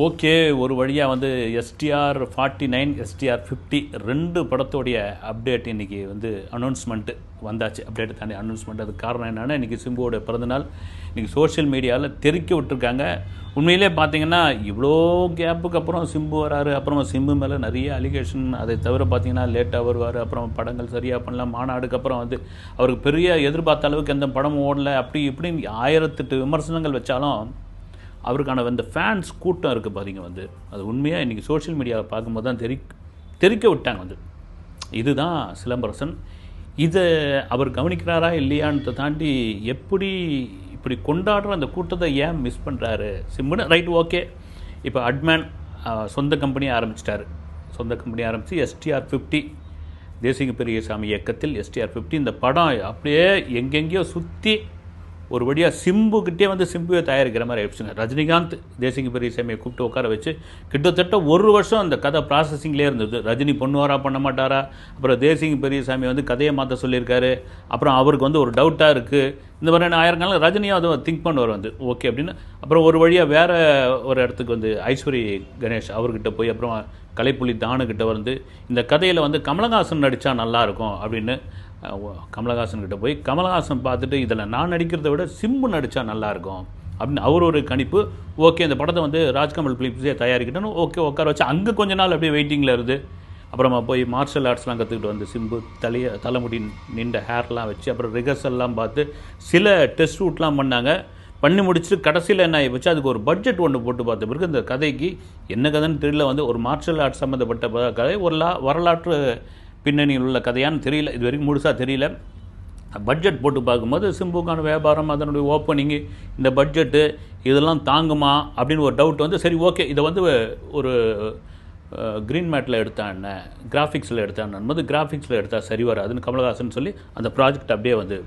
Okay ஒரு வழியாக வந்து STR forty nine STR fifty ரெண்டு படத்தோடைய அப்டேட் இன்றைக்கி வந்து அனௌன்ஸ்மெண்ட்டு வந்தாச்சு. அப்டேட் தாண்டி அனௌன்ஸ்மெண்ட் அதுக்கு காரணம் என்னென்னா இன்றைக்கி சிம்புவோட பிறந்தநாள். இன்றைக்கி சோஷியல் மீடியாவில் தெறிக்க விட்டுருக்காங்க. உண்மையிலே பார்த்தீங்கன்னா இவ்வளோ கேப்புக்கு அப்புறம் சிம்பு வராரு அப்புறம் சிம்பு மேலே நிறைய அலிகேஷன் அதை தவிர பார்த்தீங்கன்னா லேட்டாக வருவார் அப்புறம் படங்கள் சரியாக பண்ணலாம். மாநாடுக்கு அப்புறம் வந்து அவருக்கு பெரிய எதிர்பார்த்த அளவுக்கு எந்த படமும் ஓடல. அப்படி இப்படின்னு ஆயிரத்தெட்டு விமர்சனங்கள் வச்சாலும் அவருக்கான அந்த ஃபேன்ஸ் கூட்டம் இருக்குது பாருங்க வந்து. அது உண்மையாக இன்றைக்கி சோஷியல் மீடியாவில் பார்க்கும்போது தான் தெரி தெரிக்க விட்டாங்க வந்து. இதுதான் சிலம்பரசன். இதை அவர் கவனிக்கிறாரா இல்லையான்றதை தாண்டி எப்படி இப்படி கொண்டாடுற அந்த கூட்டத்தை ஏன் மிஸ் பண்ணுறாரு சிம்முன்னு ரைட் ஓகே இப்போ அட்மேன் சொந்த கம்பெனி ஆரம்பிச்சிட்டாரு. சொந்த கம்பெனி ஆரம்பித்து எஸ்டிஆர் ஃபிஃப்டி தேசிக பெரியசாமி இயக்கத்தில் எஸ்டிஆர் ஃபிஃப்டி இந்த படம் அப்படியே எங்கெங்கேயோ சுற்றி ஒரு வழியாக சிம்புக்கிட்டே வந்து சிம்புவை தயாரிக்கிற மாதிரி ஆயிடுச்சுங்க. ரஜினிகாந்த் தேசிக பெரியசாமியை கூப்பிட்டு உட்கார வச்சு கிட்டத்தட்ட ஒரு வருஷம் அந்த கதை ப்ராசஸிங்லேயே இருந்தது. ரஜினி பண்ணுவாரா பண்ண மாட்டாரா? அப்புறம் தேசிக பெரியசாமி வந்து கதையை மாற்ற சொல்லியிருக்காரு. அப்புறம் அவருக்கு வந்து ஒரு டவுட்டாக இருக்குது இந்த மாதிரியான ஆயிரங்காலம் ரஜினியும் அதை திங்க் பண்ணுவார் வந்து. ஓகே அப்படின்னு. அப்புறம் ஒரு வழியாக வேறு ஒரு இடத்துக்கு வந்து ஐஸ்வரி கணேஷ் அவர்கிட்ட போய் அப்புறம் கலைப்புலி தானுக்கிட்ட வந்து இந்த கதையில் வந்து கமலஹாசன் நடித்தா நல்லாயிருக்கும் அப்படின்னு கமலஹாசன் கிட்ட போய் கமலஹாசன் பார்த்துட்டு இதில் நான் நடிக்கிறத விட சிம்பு நடித்தா நல்லாயிருக்கும். அப்படின்னு அவர் ஒரு கணிப்பு. ஓகே இந்த படத்தை வந்து ராஜ்கமல் பிலிப்ஸே தயாரிக்கிட்டோன்னு ஓகே உட்கார வச்சு அங்கே கொஞ்ச நாள் அப்படியே வெயிட்டிங்கில் இருந்து அப்புறமா போய் மார்ஷல் ஆர்ட்ஸ்லாம் கற்றுக்கிட்டு வந்து சிம்பு தலைய தலைமுடி நின்ற ஹேர்லாம் வச்சு அப்புறம் ரிகர்சல்லாம் பார்த்து சில டெஸ்ட் ரூட்லாம் பண்ணாங்க. பண்ணி முடிச்சுட்டு கடைசியில் என்ன ஆகி வச்சு அதுக்கு ஒரு பட்ஜெட் ஒன்று போட்டு பார்த்த பிறகு இந்த கதைக்கு என்ன கதைன்னு தெரியல வந்து ஒரு மார்ஷல் ஆர்ட்ஸ் சம்மந்தப்பட்ட கதை ஒரு லா வரலாற்று பின்னணியில் உள்ள கதையான்னு தெரியல இது வரைக்கும் முழுசாக தெரியல. பட்ஜெட் போட்டு பார்க்கும்போது சிம்புக்கான வியாபாரம் அதனுடைய ஓப்பனிங்கு இந்த பட்ஜெட்டு இதெல்லாம் தாங்குமா அப்படின்னு ஒரு டவுட் வந்து சரி ஓகே இதை வந்து ஒரு க்ரீன் மேட்டில் எடுத்தாண்ண கிராஃபிக்ஸில் எடுத்தான் போது கிராஃபிக்ஸில் எடுத்தால் சரி வராதுன்னு கமலஹாசன் சொல்லி அந்த ப்ராஜெக்ட் அப்படியே வந்து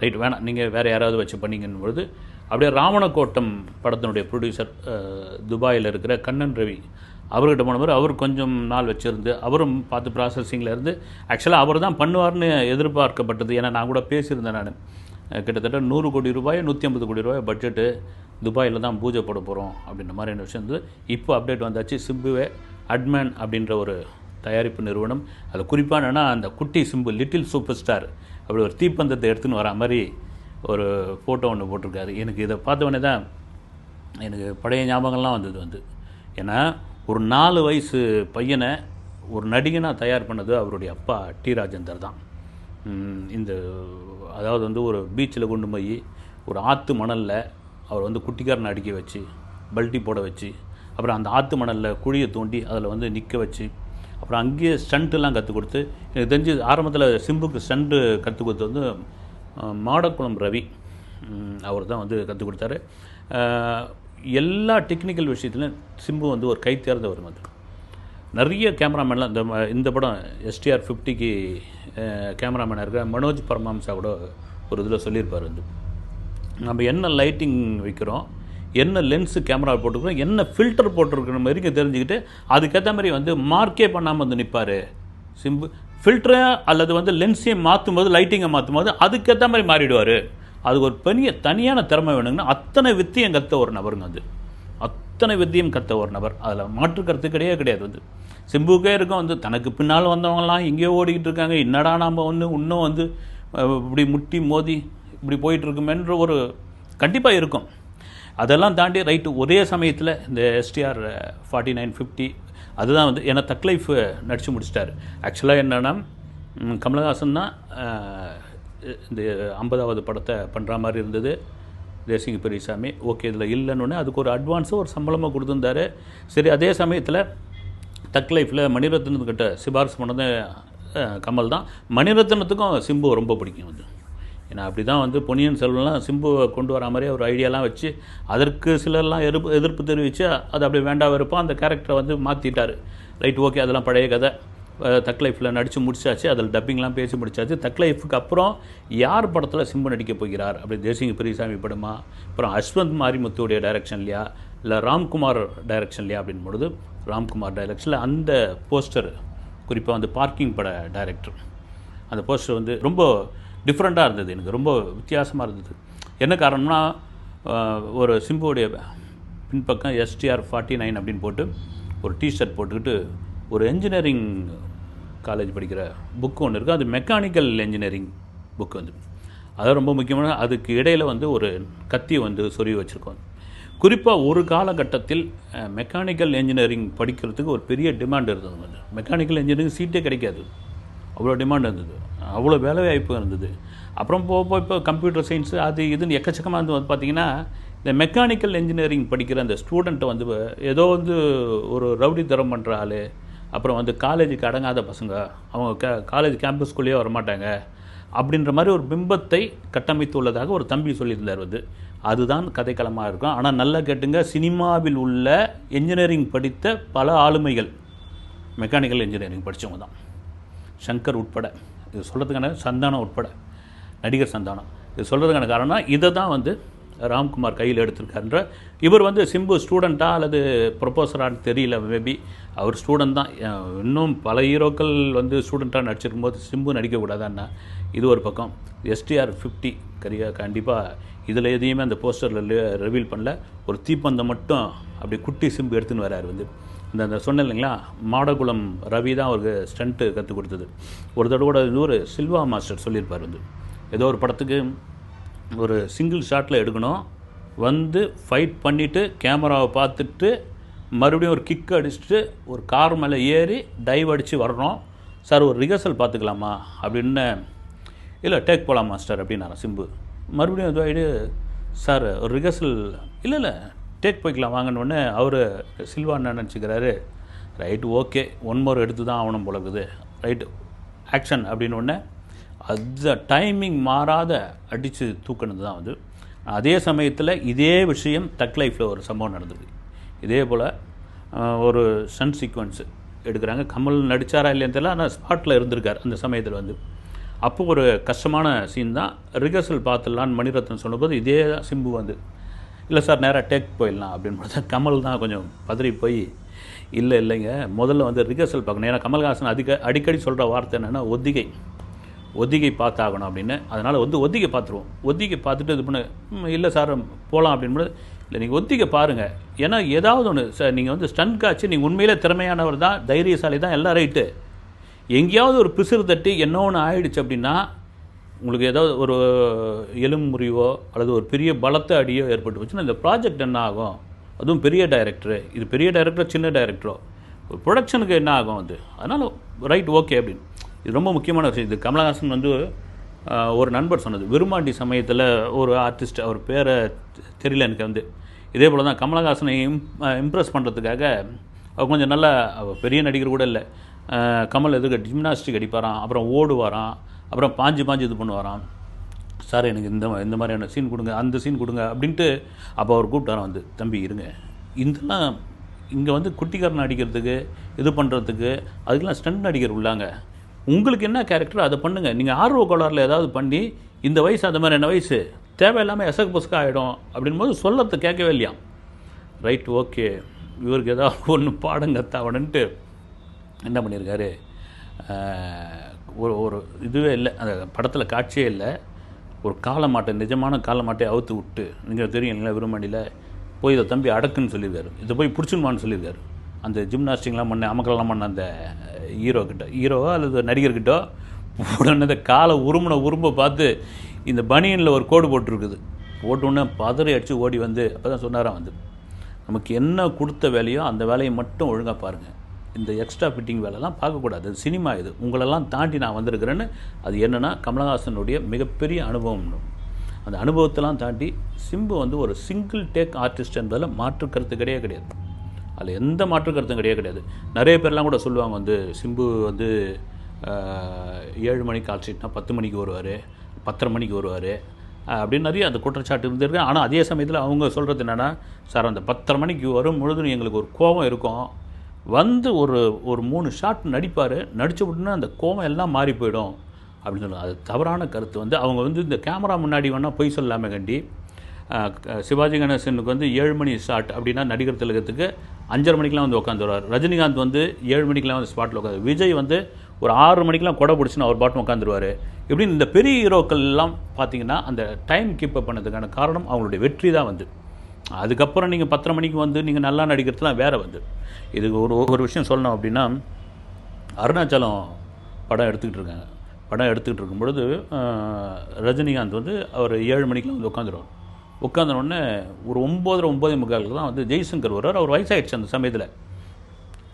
ரைட் வேணாம் நீங்கள் வேறு யாராவது வச்சு பண்ணீங்கன்னு பொழுது அப்படியே ராவணக்கோட்டம் படத்தினுடைய ப்ரொடியூசர் துபாயில் இருக்கிற கண்ணன் ரவி அவர்கிட்ட போனவர் அவர் கொஞ்சம் நாள் வச்சுருந்து அவரும் பார்த்து ப்ராசஸிங்கில் இருந்து ஆக்சுவலாக அவர் தான் பண்ணுவார்னு எதிர்பார்க்கப்பட்டது. ஏன்னா நான் கூட பேசியிருந்தேன் நான். கிட்டத்தட்ட நூறு கோடி ரூபாய் நூற்றி ஐம்பது கோடி ரூபாய் பட்ஜெட்டு துபாயில் தான் பூஜை போட போகிறோம் அப்படின்ற மாதிரியான விஷயம் இருந்தது. இப்போ அப்டேட் வந்தாச்சு சிம்புவே அட்மேன் அப்படின்ற ஒரு தயாரிப்பு நிறுவனம். அது குறிப்பாக என்னென்னா அந்த குட்டி சிம்பு லிட்டில் சூப்பர் ஸ்டார் அப்படி ஒரு தீப்பந்தத்தை எடுத்துன்னு வர மாதிரி ஒரு ஃபோட்டோ ஒன்று போட்டிருக்காரு. எனக்கு இதை பார்த்தவொடனே தான் எனக்கு பழைய ஞாபகம்லாம் வந்தது வந்து. ஏன்னா ஒரு நாலு வயசு பையனை ஒரு நடிகனாக தயார் பண்ணது அவருடைய அப்பா டி ராஜேந்தர் தான். இந்த அதாவது வந்து ஒரு பீச்சில் கொண்டு போய் ஒரு ஆற்று மணலில் அவர் வந்து குட்டிக்காரனை அடிக்க வச்சு பல்ட்டி போட வச்சு அப்புறம் அந்த ஆற்று மணலில் குழியை தோண்டி அதில் வந்து நிற்க வச்சு அப்புறம் அங்கேயே ஸ்டண்ட்டுலாம் கற்றுக் கொடுத்து எனக்கு தெரிஞ்சு ஆரம்பத்தில் சிம்புக்கு ஸ்டண்ட்டு கற்றுக் கொடுத்தது வந்து மாடக்குளம் ரவி. அவர் தான் வந்து கற்றுக் கொடுத்தாரு. எல்லா டெக்னிக்கல் விஷயத்துலையும் சிம்பு வந்து ஒரு கை தேர்ந்தவர் வந்து. நிறைய கேமராமேன்லாம் இந்த இந்த படம் எஸ்டிஆர் ஃபிஃப்டிக்கு கேமராமேனாக இருக்கிற மனோஜ் பரமாம்சா கூட ஒரு இதில் சொல்லியிருப்பார் வந்து. நம்ம என்ன லைட்டிங் வைக்கிறோம் என்ன லென்ஸு கேமரா போட்டுக்கிறோம் என்ன ஃபில்டர் போட்டிருக்கிற மாதிரி தெரிஞ்சுக்கிட்டு அதுக்கேற்ற மாதிரி வந்து மார்க்கே பண்ணாமல் வந்து நிற்பார் சிம்பு ஃபில்டரை அல்லது வந்து லென்ஸையும் மாற்றும் போது லைட்டிங்கை மாற்றும் போது அதுக்கேற்ற மாதிரி மாறிடுவார். அது ஒரு பெரிய தனியான திறமை வேணுங்கன்னா அத்தனை வித்தியம் கற்ற ஒரு நபருங்க அது. அத்தனை வித்தியம் கற்ற ஒரு நபர். அதில் மாற்று கருத்து கிடையவே கிடையாது வந்து சிம்புக்கே இருக்கும் வந்து தனக்கு பின்னால் வந்தவங்கலாம் எங்கேயோ ஓடிக்கிட்டு இருக்காங்க. என்னடா நாம் வந்து இன்னும் வந்து இப்படி முட்டி மோதி இப்படி போயிட்டுருக்குமேன்ற ஒரு கண்டிப்பாக இருக்கும். அதெல்லாம் தாண்டி ரைட்டு ஒரே சமயத்தில் இந்த எஸ்டிஆர் ஃபார்ட்டி நைன் ஃபிஃப்டி அதுதான் வந்து ஏன்னா தக் லைஃப் நடித்து முடிச்சிட்டார். ஆக்சுவலாக என்னென்னா கமலஹாசன் தான் இந்த ஐம்பதாவது படத்தை பண்ணுற மாதிரி இருந்தது. தேசிக பெரியசாமி ஓகே இதில் இல்லைன்னு அதுக்கு ஒரு அட்வான்ஸும் ஒரு சம்பளமாக கொடுத்துருந்தாரு. சரி அதே சமயத்தில் தக் லைஃப்பில் மணிரத்னத்துக்கிட்ட சிபாரிசு பண்ணது கமல் தான். மணிரத்னத்துக்கும் சிம்பு ரொம்ப பிடிக்கும் வந்து ஏன்னா அப்படி தான் வந்து பொன்னியின் செல்வன்லாம் சிம்புவை கொண்டு வர மாதிரி ஒரு ஐடியாலாம் வச்சு அதற்கு சிலர்லாம் எதிர்ப்பு எதிர்ப்பு தெரிவித்து அது அப்படி வேண்டாம் இருப்போம் அந்த கேரக்டரை வந்து மாற்றிட்டார் ரைட் ஓகே அதெல்லாம் பழைய கதை. தக் லைஃப்பில் நடித்து முடிச்சாச்சு. அதில் டப்பிங்லாம் பேசி முடிச்சாச்சு. தக் லைஃபுக்கு அப்புறம் யார் படத்தில் சிம்பு நடிக்க போகிறார்? அப்படி தேசிங்க பெரியசாமி படமா? அப்புறம் அஸ்வந்த் மாரிமுத்துடைய டைரக்ஷன்லையா இல்லை ராம்குமார் டைரக்ஷன்லையா அப்படின் பொழுது ராம்குமார் டைரக்ஷனில் அந்த போஸ்டர் குறிப்பாக வந்து பார்க்கிங் பட டைரக்டர் அந்த போஸ்டர் வந்து ரொம்ப டிஃப்ரெண்ட்டாக இருந்தது எனக்கு. ரொம்ப வித்தியாசமாக இருந்தது. என்ன காரணம்னா ஒரு சிம்புவுடைய பின்பக்கம் எஸ்டிஆர் ஃபார்ட்டி நைன் அப்படின்னு போட்டு ஒரு டிஷர்ட் போட்டுக்கிட்டு ஒரு என்ஜினியரிங் காலேஜ் படிக்கிற புக்கு ஒன்று இருக்குது அது மெக்கானிக்கல் இன்ஜினியரிங் புக் வந்து. அது ரொம்ப முக்கியமான அதுக்கு இடையில் வந்து ஒரு கத்தி வந்து சொருவி வச்சுருக்கோம் குறிப்பாக ஒரு காலகட்டத்தில் மெக்கானிக்கல் இன்ஜினியரிங் படிக்கிறதுக்கு ஒரு பெரிய டிமாண்ட் இருந்தது வந்து. மெக்கானிக்கல் இன்ஜினியரிங் சீட்டே கிடைக்காது. அவ்வளோ டிமாண்ட் இருந்தது. அவ்வளோ வேலைவாய்ப்பு இருந்தது. அப்புறம் போக போக இப்போ கம்ப்யூட்டர் சயின்ஸ் அது இதுன்னு எக்கச்சக்கமாக இருந்து வந்து பார்த்தீங்கன்னா இந்த மெக்கானிக்கல் இன்ஜினியரிங் படிக்கிற அந்த ஸ்டூடெண்ட்டை வந்து ஏதோ வந்து ஒரு ரவுடி தரம் பண்ணுற ஆள் அப்புறம் வந்து காலேஜுக்கு அடங்காத பசங்க. அவங்க க காலேஜ் கேம்பஸ்குள்ளேயே வரமாட்டாங்க. அப்படின்ற மாதிரி ஒரு பிம்பத்தை கட்டமைத்துள்ளதாக ஒரு தம்பி சொல்லியிருந்தார் வந்து. அதுதான் கதைக்களமாக இருக்கும். ஆனால் நல்லா கேட்டுங்க சினிமாவில் உள்ள என்ஜினியரிங் படித்த பல ஆளுமைகள் மெக்கானிக்கல் இன்ஜினியரிங் படித்தவங்க தான். சங்கர் உட்பட. இது சொல்கிறதுக்கான சந்தானம் உட்பட. நடிகர் சந்தானம். இது சொல்கிறதுக்கான காரணம் இதை தான் வந்து ராம்குமார் கையில் எடுத்திருக்காருன்ற. இவர் வந்து சிம்பு ஸ்டூடெண்ட்டா அல்லது ப்ரொபோசரான்னு தெரியல மேபி அவர் ஸ்டூடெண்ட் தான். இன்னும் பல ஹீரோக்கள் வந்து ஸ்டூடெண்ட்டாக நடிச்சிருக்கும் போது சிம்பு நடிக்கக்கூடாதான்னா இது ஒரு பக்கம். எஸ்டிஆர் ஃபிஃப்டி கரியா கண்டிப்பாக இதில் எதையுமே அந்த போஸ்டரில் ரிவீல் பண்ணல. ஒரு தீப்பந்தம் மட்டும் அப்படி குட்டி சிம்பு எடுத்துன்னு வராரு வந்து. இந்த அந்த சொன்னேன் இல்லைங்களா? மாடகுளம் ரவி தான் அவருக்கு ஸ்டண்ட்டு கற்றுக் கொடுத்தது. ஒரு தடவை கூட இது ஒரு சில்வா மாஸ்டர் சொல்லியிருப்பார் வந்து. ஏதோ ஒரு படத்துக்கு ஒரு சிங்கிள் ஷாட்டில் எடுக்கணும். வந்து ஃபைட் பண்ணிவிட்டு கேமராவை பார்த்துட்டு மறுபடியும் ஒரு கிக் அடிச்சுட்டு ஒரு கார் மேலே ஏறி டைவ் அடித்து வரணும். சார் ஒரு ரிஹர்சல் பார்த்துக்கலாமா? அப்படின்னு இல்லை டேக் போகலாம் மாஸ்டர் அப்படின்னாரா சிம்பு. மறுபடியும் இதுவாகிடு சார் ஒரு ரிஹர்சல் இல்லை இல்லை டேக் போய்க்கலாம் வாங்கினோடனே அவர் சில்வா என்ன நினச்சிக்கிறாரு? ரைட்டு ஓகே ஒன் மோர் எடுத்து தான் ஆகணும் போல இருக்குது. ரைட்டு ஆக்ஷன் அப்படின்னு உடனே அந்த டைமிங் மாறாத அடித்து தூக்கினது தான் வந்து அதே சமயத்தில் இதே விஷயம் டக் லைஃப்பில் ஒரு சம்பவம் நடந்தது. இதே போல் ஒரு சன் சீக்வன்ஸு எடுக்கிறாங்க. கமல் நடித்தாரா இல்லைன்னு தெரியல ஆனால் ஸ்பாட்டில் இருந்திருக்கார் அந்த சமயத்தில் வந்து. அப்போ ஒரு கஷ்டமான சீன் தான். ரிகர்சல் பார்த்துடலான்னு மணிரத்னம் சொன்னபோது இதே தான் சிம்பு வந்து இல்லை சார் நேராக டேக் போயிடலாம் அப்படின்னு பார்த்தா கமல் தான் கொஞ்சம் பதறி போய் இல்லை இல்லைங்க. முதல்ல வந்து ரிகர்சல் பார்க்கணும். ஏன்னா கமல்ஹாசன் அதிக அடிக்கடி சொல்கிற வார்த்தை என்னென்னா ஒத்திகை. ஒத்திகை பார்த்தாகணும் அப்படின்னு. அதனால் வந்து ஒத்திகை பார்த்துருவோம். ஒத்திகை பார்த்துட்டு இது பண்ண இல்லை சார் போகலாம் அப்படின்னு இல்லை நீங்கள் ஒத்திகை பாருங்கள் ஏன்னா ஏதாவது ஒன்று சார் நீங்கள் வந்து ஸ்டன் காய்ச்சி நீங்கள் உண்மையிலே திறமையானவர் தான் தைரியசாலி தான் எல்லாம் ரைட்டு. எங்கேயாவது ஒரு பிசுறு தட்டி என்ன ஒன்று ஆயிடுச்சு அப்படின்னா உங்களுக்கு ஏதாவது ஒரு எலும்பு அல்லது ஒரு பெரிய பலத்த அடியோ ஏற்பட்டு போச்சுன்னா இந்த ப்ராஜெக்ட் என்ன ஆகும்? அதுவும் பெரிய டைரக்டரு. இது பெரிய டைரக்டரோ சின்ன டைரக்டரோ? ஒரு ப்ரொடக்ஷனுக்கு என்ன ஆகும் அது? அதனால் ரைட் ஓகே அப்படின்னு. இது ரொம்ப முக்கியமான விஷயம். இது கமலஹாசன் வந்து ஒரு நண்பர் சொன்னது. விருமாண்டி சமயத்தில் ஒரு ஆர்டிஸ்ட் அவர் பேரை தெரியல எனக்கு வந்து. இதே போல் தான் கமலஹாசனை இம் இம்ப்ரெஸ் பண்ணுறதுக்காக அவர் கொஞ்சம் நல்ல பெரிய நடிகர் கூட இல்லை. கமல் எதுக்கு ஜிம்னாஸ்டிக் அடிப்பாராம் அப்புறம் ஓடுவாராம் அப்புறம் பாஞ்சு பாஞ்சு இது பண்ணுவாராம். சார் எனக்கு இந்த இந்த மாதிரியான சீன் கொடுங்க அந்த சீன் கொடுங்க அப்படின்ட்டு அப்போ அவர் கூப்பிட்டாராம் வந்து. தம்பி இருங்க. இதெல்லாம் இங்கே வந்து குட்டிக்காரன் அடிக்கிறதுக்கு இது பண்ணுறதுக்கு அதுக்கெல்லாம் ஸ்டண்ட் நடிகர் உள்ளாங்க. உங்களுக்கு என்ன கேரக்டர் அதை பண்ணுங்கள் நீங்கள் ஆர்வ கோளாறில் ஏதாவது பண்ணி இந்த வயசு அந்த மாதிரி என்ன வயசு தேவையில்லாமல் எசக்கு பசக்க ஆகிடும் அப்படின் போது சொல்லத்தை கேட்கவே இல்லையா? ரைட் ஓகே இவருக்கு ஏதாவது ஒன்று பாடங்க கத்தாவணுன்ட்டு என்ன பண்ணியிருக்காரு ஒரு ஒரு இதுவே இல்லை. அந்த படத்தில் காட்சியே இல்லை. ஒரு காலமாட்டை நிஜமான காலமாட்டை அவுத்து விட்டு நீங்கள் தெரியும் இல்லைங்களா விரும்பாண்டியில் போய் இதை தம்பி அடக்குன்னு சொல்லியிருக்காரு இதை போய் பிடிச்சிடுமான்னு சொல்லியிருக்காரு அந்த ஜிம்னாஸ்டிக்லாம் பண்ண அமக்கலாம் பண்ண அந்த ஹீரோ கிட்ட ஹீரோவோ அல்லது நடிகர்கிட்ட உடனே இந்த காலை உருமுனை உரும்ப பார்த்து இந்த பனியனில் ஒரு கோடு போட்டிருக்குது. போட்ட உடனே பதறி அடித்து ஓடி வந்து அப்போ தான் சொன்னாராம் வந்து நமக்கு என்ன கொடுத்த வேலையோ அந்த வேலையை மட்டும் ஒழுங்காக பாருங்கள் இந்த எக்ஸ்ட்ரா ஃபிட்டிங் வேலைலாம் பார்க்கக்கூடாது. அது சினிமா இது. உங்களெல்லாம் தாண்டி நான் வந்திருக்கிறேன்னு அது என்னென்னா கமலஹாசனுடைய மிகப்பெரிய அனுபவம் அந்த அனுபவத்தெல்லாம் தாண்டி சிம்பு வந்து ஒரு சிங்கிள் டேக் ஆர்டிஸ்ட் என்பதில் மாற்று கருத்து கிடையாது கிடையாது. அதில் எந்த மாற்று கருத்தும் கிடையாது கிடையாது. நிறைய பேர்லாம் கூட சொல்லுவாங்க வந்து சிம்பு வந்து ஏழு மணிக்கு கால் பத்து மணிக்கு வருவார் பத்தரை மணிக்கு வருவார் அப்படின்னு நிறைய அந்த குற்றச்சாட்டு இருந்திருக்கு ஆனால் அதே சமயத்தில் அவங்க சொல்கிறது என்னென்னா சார் அந்த பத்தரை மணிக்கு வரும் பொழுது எங்களுக்கு ஒரு கோபம் இருக்கும். வந்து ஒரு ஒரு மூணு ஷாட் நடிப்பார். நடித்து உடனே அந்த கோவம் எல்லாம் மாறி போயிடும். அப்படின்னு சொல்லுவாங்க. அது தவறான கருத்து. வந்து அவங்க வந்து இந்த கேமரா முன்னாடி வேணால் பொய் சொல்லாமல் கண்டி சிவாஜி கணேசனுக்கு வந்து ஏழு மணி ஷாட் அப்படின்னா நடிகர் திலகத்துக்கு அஞ்சரை மணிக்கெலாம் வந்து உட்காந்துருவார் ரஜினிகாந்த் வந்து ஏழு மணிக்கெலாம் வந்து ஸ்பாட்டில் உட்காந்து விஜய் வந்து ஒரு ஆறு மணிக்கெலாம் கொடை பிடிச்சின்னு அவர் பாட்டும் உட்காந்துருவார் இப்படின்னு இந்த பெரிய ஹீரோக்கள் எல்லாம் பார்த்தீங்கன்னா அந்த டைம் கீப் அப் பண்ணதுக்கான காரணம் அவங்களுடைய வெற்றி தான் வந்து. அதுக்கப்புறம் நீங்கள் பத்தரை மணிக்கு வந்து நீங்கள் நல்லா நடிக்கிறதுலாம் வேறு வந்து. இதுக்கு ஒரு ஒரு விஷயம் சொல்லணும் அப்படின்னா அருணாச்சலம் படம் எடுத்துக்கிட்டு இருக்காங்க. படம் எடுத்துக்கிட்டு இருக்கும் பொழுது ரஜினிகாந்த் வந்து அவர் ஏழு மணிக்கெலாம் வந்து உட்காந்துருவார் உட்காந்தனோடனே ஒரு ஒம்போதரை ஒம்பதே முக்காலுக்கு தான் வந்து ஜெய்சங்கர் வருவார். அவர் வயசாகிடுச்சு அந்த சமயத்தில்.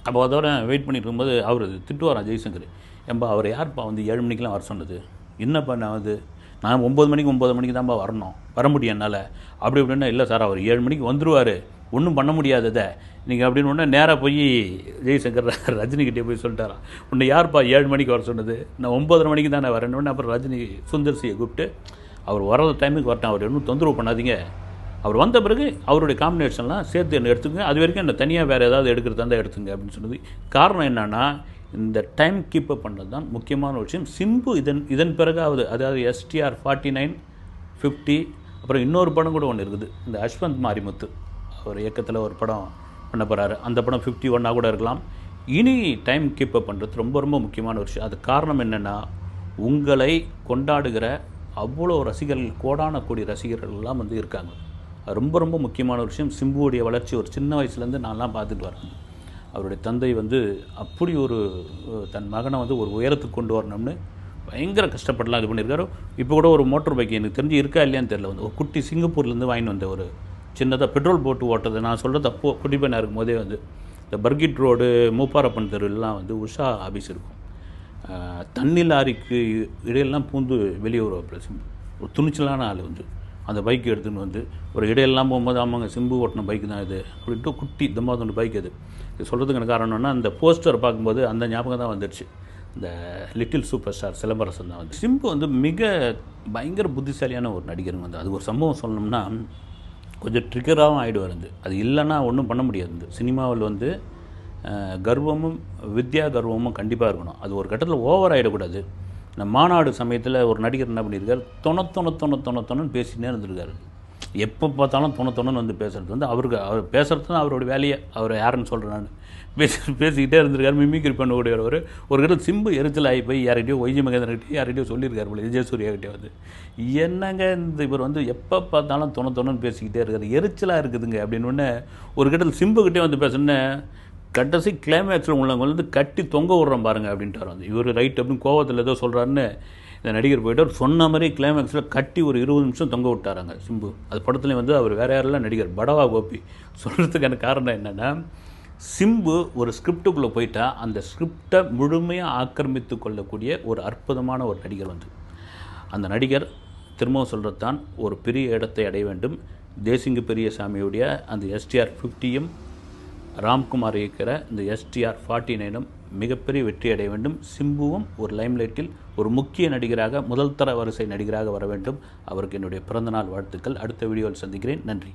அப்போ அதோட வெயிட் பண்ணிட்டு இருக்கும்போது அவர் திட்டுவாராம் ஜெய்சங்கர் ஏன்பா அவர் யார்ப்பா வந்து ஏழு மணிக்கெலாம் வர சொன்னது? என்னப்பா நான் வந்து நான் ஒம்பது மணிக்கு ஒம்பது மணிக்கு தான்ப்பா வரணும். வர முடியும் என்னால். அப்படி இப்படின்னா இல்லை சார் அவர் ஏழு மணிக்கு வந்துடுவார் ஒன்றும் பண்ண முடியாததை நீங்கள் அப்படின்னு நேராக போய் ஜெய்சங்கர் ரஜினிகிட்டே போய் சொல்லிட்டாரா உன்னை யார்ப்பா ஏழு மணிக்கு வர சொன்னது? நான் ஒம்பதரை மணிக்கு தானே வரேன்னு உடனே அப்புறம் ரஜினி சுந்தர் சியை கூப்பிட்டு அவர் வர டைமுக்கு வரட்டும். அவர் இன்னும் தொந்தரவு பண்ணாதீங்க. அவர் வந்த பிறகு அவருடைய காம்பினேஷன்லாம் சேர்த்து என்ன எடுத்துங்க அது வரைக்கும் என்ன தனியாக வேறு ஏதாவது எடுக்கிறதா இருந்தால் எடுத்துங்க அப்படின்னு சொன்னது. காரணம் என்னென்னா இந்த டைம் கீப்பப் பண்ணது தான் முக்கியமான ஒரு விஷயம். சிம்பு இதன் இதன் பிறகாவது அதாவது எஸ்டிஆர் ஃபார்ட்டி நைன் ஃபிஃப்டி அப்புறம் இன்னொரு படம் கூட ஒன்று இருக்குது. இந்த அஸ்வந்த் மாரிமுத்து அவர் இயக்கத்தில் ஒரு படம் பண்ண போகிறாரு அந்த படம் ஃபிஃப்டி ஒன்னாக கூட இருக்கலாம். இனி டைம் கீப்பப் பண்ணுறது ரொம்ப ரொம்ப முக்கியமான ஒரு விஷயம். அது காரணம் என்னென்னா உங்களை கொண்டாடுகிற அவ்வளோ ரசிகர்கள் கோடான கோடி வந்து இருக்காங்க. ரொம்ப ரொம்ப முக்கியமான ஒரு விஷயம். சிம்புவுடைய வளர்ச்சி ஒரு சின்ன வயசுலேருந்து நான்லாம் பார்த்துட்டு வரேன். அவருடைய தந்தை வந்து அப்படி ஒரு தன் மகனை வந்து ஒரு உயரத்துக்கு கொண்டு வரணும்னு பயங்கர கஷ்டப்படலாம் இது பண்ணியிருக்காரு. இப்போ கூட ஒரு மோட்டர் பைக் எனக்கு தெரிஞ்சு இருக்கா இல்லையான்னு தெரியல. வந்து ஒரு குட்டி சிங்கப்பூர்லேருந்து வாங்கிட்டு வந்த ஒரு சின்னதாக பெட்ரோல் போட்டு ஓட்டுறது. நான் சொல்கிறது அப்போ குட்டி பையனாக இருக்கும்போதே வந்து இந்த பர்கிட் ரோடு மூப்பாரப்பன் தெருலாம் வந்து உஷா ஆஃபீஸ் இருக்கும். தண்ணி லாரிக்கு இடையெல்லாம் பூந்து வெளியே வருவாப்பில் சிம்பு ஒரு துணிச்சலான ஆள் வந்து. அந்த பைக் எடுத்துன்னு வந்து ஒரு இடையெல்லாம் போகும்போது ஆமாங்க சிம்பு ஓட்டின பைக் தான் இது. அப்படின்ட்டு குட்டி தம்மாதொண்டு பைக் அது. இது சொல்கிறதுக்கான காரணம் அந்த போஸ்டர் பார்க்கும்போது அந்த ஞாபகம் தான் வந்துடுச்சு இந்த லிட்டில் சூப்பர் ஸ்டார் சிலம்பரசன் தான் வந்து. சிம்பு வந்து மிக பயங்கர புத்திசாலியான ஒரு நடிகருங்க வந்து. அது ஒரு சம்பவம் சொல்லணும்னா கொஞ்சம் ட்ரிகராகவும் ஆகிடுவார் வந்து. அது இல்லைன்னா ஒன்றும் பண்ண முடியாது இந்த சினிமாவில் வந்து கர்வமும் வித்யா கர்வமும் கண்டிப்பாக இருக்கணும். அது ஒரு கட்டத்தில் ஓவர் ஆகிடக்கூடாது இந்த மாநாடு சமயத்தில் ஒரு நடிகர் என்ன பண்ணியிருக்கார்? தொண தொண தொண தொண தொணன்னு பேசினே இருந்திருக்காரு. எப்போ பார்த்தாலும் தொண தொணன்னு வந்து பேசுறது வந்து அவருக்கு அவர் பேசுகிறது தான் அவரோட வேலையை. அவர் யாருன்னு சொல்கிறேன் நான். பேசி பேசிக்கிட்டே இருந்திருக்காரு. மிமிக்ரி பண்ணக்கூடியவர் ஒரு கிட்ட சிம்பு எரிச்சல் ஆகி போய் யார்கிட்டயோ ஒய்ஜி மகேந்திரன்கிட்டயோ யார்கிட்டயோ சொல்லியிருக்காரு போல விஜயசூர்யாகிட்டே வந்து. என்னங்க இந்த இவர் வந்து எப்போ பார்த்தாலும் தொண தொணன்னு பேசிக்கிட்டே இருக்காரு? எரிச்சலாக இருக்குதுங்க அப்படின்னு ஒன்று ஒரு கட்டத்தில் சிம்புக்கிட்டே வந்து பேசுனே கடைசி கிளைமேக்ஸில் உள்ளவங்க வந்து கட்டி தொங்க விட்றோம் பாருங்க அப்படின்ட்டு வந்து. இவர் ரைட் அப்படின்னு கோவத்தில் ஏதோ சொல்கிறாருன்னு இந்த நடிகர் போயிட்டார். அவர் சொன்ன மாதிரி கிளைமேக்ஸில் கட்டி ஒரு இருபது நிமிஷம் தொங்க விட்டாராங்க சிம்பு. அது படத்துலேயும் வந்து அவர் வேறு யாரெல்லாம் நடிகர்? படவா கோபி. சொல்கிறதுக்கான காரணம் என்னென்னா சிம்பு ஒரு ஸ்கிரிப்டுக்குள்ளே போயிட்டால் அந்த ஸ்கிரிப்டை முழுமையாக ஆக்கிரமித்து கொள்ளக்கூடிய ஒரு அற்புதமான ஒரு நடிகர் வந்து. அந்த நடிகர் திரும்பவும் சொல்கிறது தான் ஒரு பெரிய இடத்தை அடைய வேண்டும். தேசிங்கு பெரியசாமியுடைய அந்த எஸ்டிஆர் ஃபிஃப்டியும் ராம்குமார் இயக்கிற இந்த எஸ்டிஆர் ஃபார்ட்டி நைனும் மிகப்பெரிய வெற்றி அடைய வேண்டும். சிம்புவும் ஒரு லைம்லைட்டில் ஒரு முக்கிய நடிகராக முதல் தர வரிசை நடிகராக வர வேண்டும். அவருக்கு என்னுடைய பிறந்தநாள் வாழ்த்துக்கள். அடுத்த வீடியோவில் சந்திக்கிறேன். நன்றி.